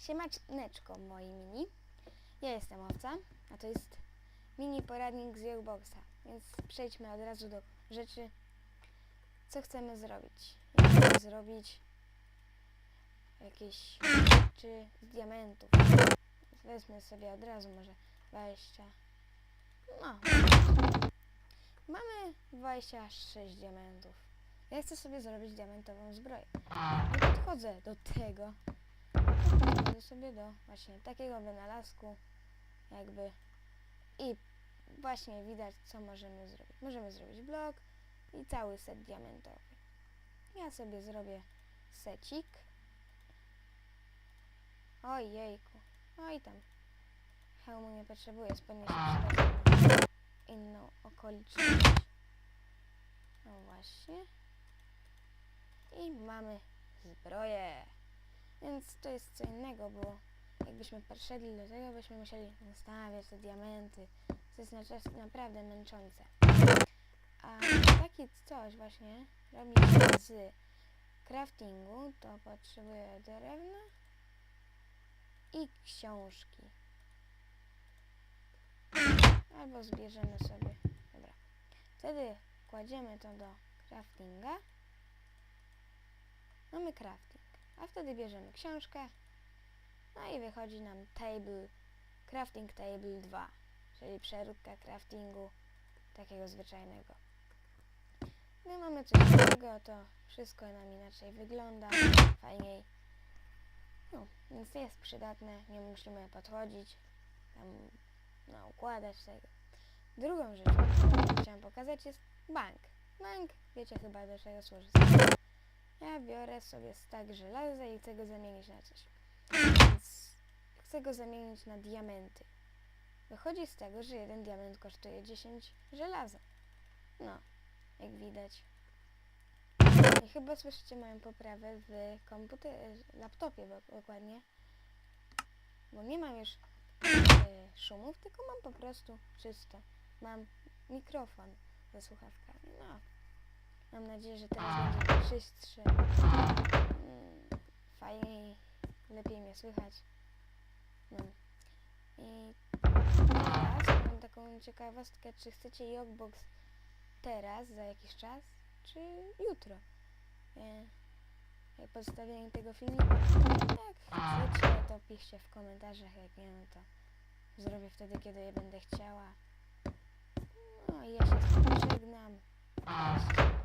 Siemaneczko moi mini. Ja jestem Owca, a to jest mini poradnik z Jogboxa. Więc przejdźmy od razu do rzeczy, co chcemy zrobić. Chcemy zrobić jakieś rzeczy z diamentów. Wezmę sobie od razu może 20. No. Mamy 26 diamentów. Ja chcę sobie zrobić diamentową zbroję. Nie podchodzę do tego. Sobie do właśnie takiego wynalazku, jakby i właśnie widać, co możemy zrobić. Możemy zrobić blok i cały set diamentowy. Ja sobie zrobię secik. Oj jejku. Oj tam. Hełmu nie potrzebuję, spodnie się inną okoliczność. No właśnie. I mamy zbroję. Więc to jest co innego, bo jakbyśmy podszedli do tego, byśmy musieli nastawiać te diamenty. To jest naprawdę męczące. A takie coś właśnie robi się z craftingu, to potrzebuję drewna i książki. Albo zbierzemy sobie. Dobra. Wtedy kładziemy to do craftinga. Mamy crafting. A wtedy bierzemy książkę. No i wychodzi nam table, crafting table 2, czyli przeróbka craftingu takiego zwyczajnego. Gdy mamy coś takiego, to wszystko nam inaczej wygląda, fajniej. No, więc jest przydatne, nie musimy podchodzić, tam no, układać tego. Drugą rzeczą, którą chciałam pokazać jest bank. Bank, wiecie chyba do czego służy. Ja biorę sobie stak żelaza i chcę go zamienić na coś. Więc chcę go zamienić na diamenty. Wychodzi z tego, że jeden diament kosztuje 10 żelaza. No, jak widać. I chyba słyszycie moją poprawę w komputerze, laptopie dokładnie. Bo nie mam już e, szumów, tylko mam po prostu czysto. Mam mikrofon ze słuchawkami. No, mam nadzieję, że teraz będzie czystszy. Mm, Fajniej, lepiej mnie słychać. No. I teraz mam taką ciekawostkę, czy chcecie Jogbox teraz, za jakiś czas, czy jutro? E, jak postawienie tego filmiku. Jak chcecie, to piszcie w komentarzach, jak nie, no to zrobię wtedy, kiedy je będę chciała. No i ja się z wami żegnam. Cześć.